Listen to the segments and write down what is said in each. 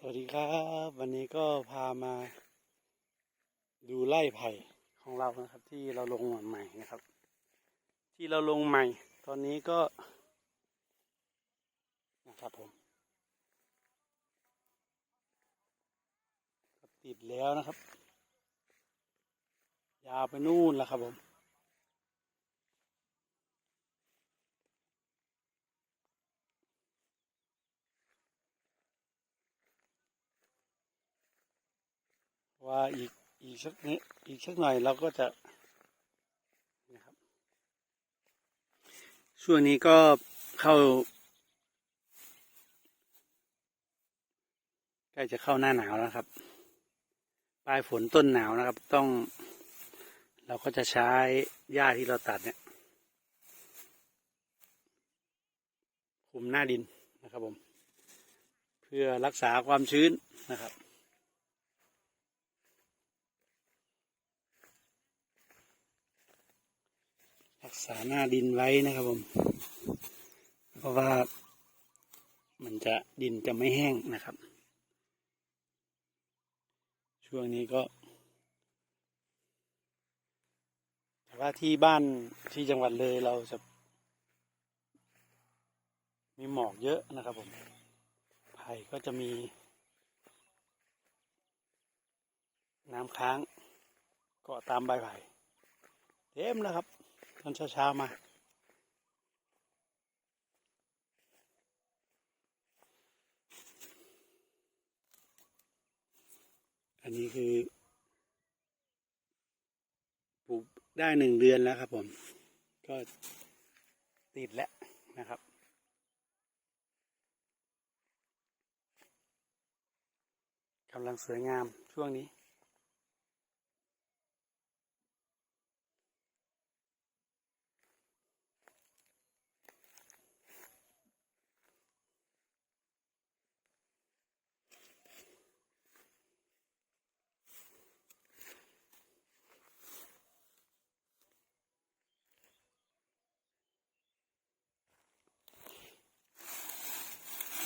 สวัสดีครับ วันนี้ก็พามา ดูไร่ไผ่ของเรานะครับ ที่เราลงใหม่นะครับ ที่เราลงใหม่ ตอนนี้ก็นะครับผมติดแล้วนะครับ ยาวไปนู่นแล้วครับผม ว่าอีกอีกสักนิดอีกสักหน่อยเราก็จะนะครับช่วงนี้ก็เข้าใกล้จะเข้าหน้าหนาวแล้วครับ ปลายฝนต้นหนาวนะครับ ต้อง เราก็จะใช้หญ้าที่เราตัดเนี่ยคุมหน้าดินนะครับผม เพื่อรักษาความชื้นนะครับ รักษาหน้าดินไว้นะครับผม เพราะว่ามันจะดินจะไม่แห้งนะครับ ช่วงนี้ก็แต่ว่าที่บ้านที่จังหวัดเลยเราจะ มีหมอกเยอะนะครับผมไผ่ก็จะมี น้ำค้างเกาะตามใบไผ่เต็มแล้วครับ อนเช้าๆมา อันนี้คือปลูกได้หนึ่งเดือนแล้วครับผม ก็ติดแล้วนะครับกำลังสวยงามช่วงนี้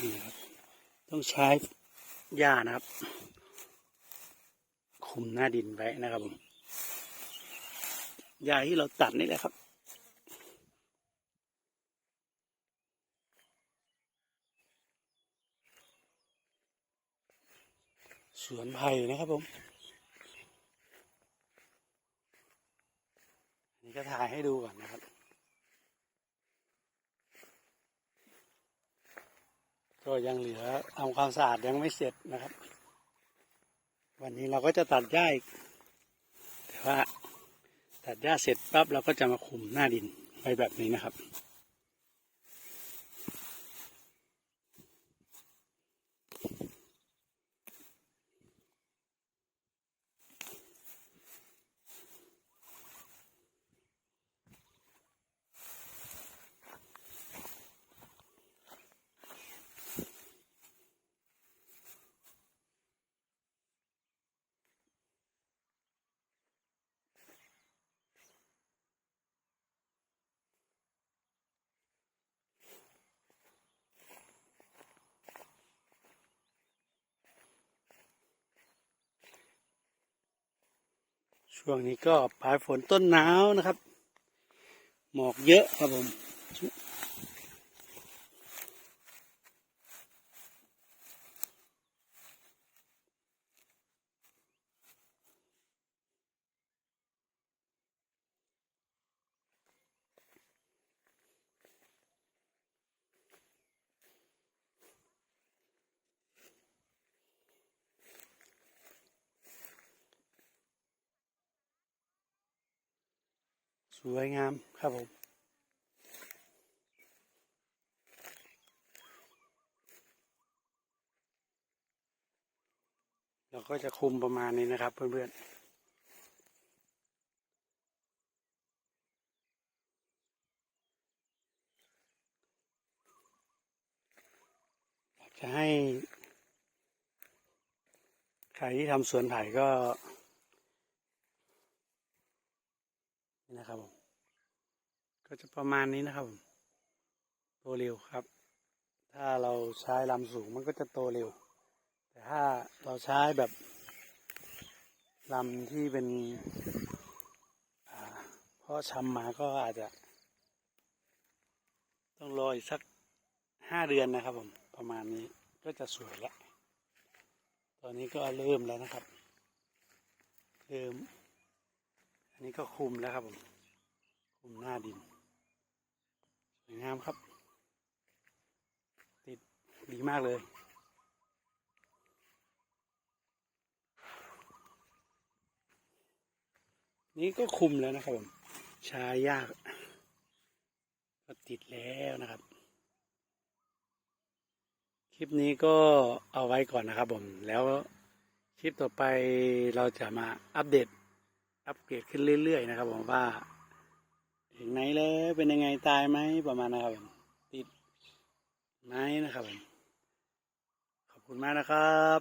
นี่ครับ ต้องใช้หญ้านะครับ คุมหน้าดินไว้นะครับผมหญ้าที่เราตัดนี่แหละครับสวนไผ่นะครับผมนนี้ก็ถ่ายให้ดูก่อนนะครับ ก็ยังเหลือทำความสะอาดยังไม่เสร็จนะครับ วันนี้เราก็จะตัดหญ้าอีกแต่ว่าตัดหญ้าเสร็จปั๊บเราก็จะมาคุมหน้าดินไว้แบบนี้นะครับ ช่วงนี้ก็ปลายฝนต้นหนาวนะครับ หมอกเยอะครับผม สวยงามครับผม เราก็จะคุมประมาณนี้นะครับเพื่อนๆจะให้ใครที่ทำสวนไผ่ก็ นี่นะครับผมก็จะประมาณนี้นะครับผมโตเร็วครับ ถ้าเราใช้ลำสูงมันก็จะโตเร็ว แต่ถ้าเราใช้แบบลำที่เป็นอ่าเพาะชำมาก็อาจจะ ต้องรออีกสักห้าเดือนนะครับผมประมาณนี้ก็จะสวยแล้วตอนนี้ก็เริ่มแล้วนะครับ เริ่ม นนี้ก็คุมแล้วครับผม คุมหน้าดิน สวยงามครับ ติดดีมากเลย นี่ก็คุมแล้วนะครับผมช้ยาก ก็ติดแล้วนะครับ คลิปนี้ก็เอาไว้ก่อนนะครับผม แล้วคลิปต่อไปเราจะมาอัปเดต อัปเกรดขึ้นเรื่อยๆนะครับ ผมว่าถึงไหนแล้วเป็นยังไงตายไหมประมาณนะครับผมติดไหมนะครับผมขอบคุณมากนะครับ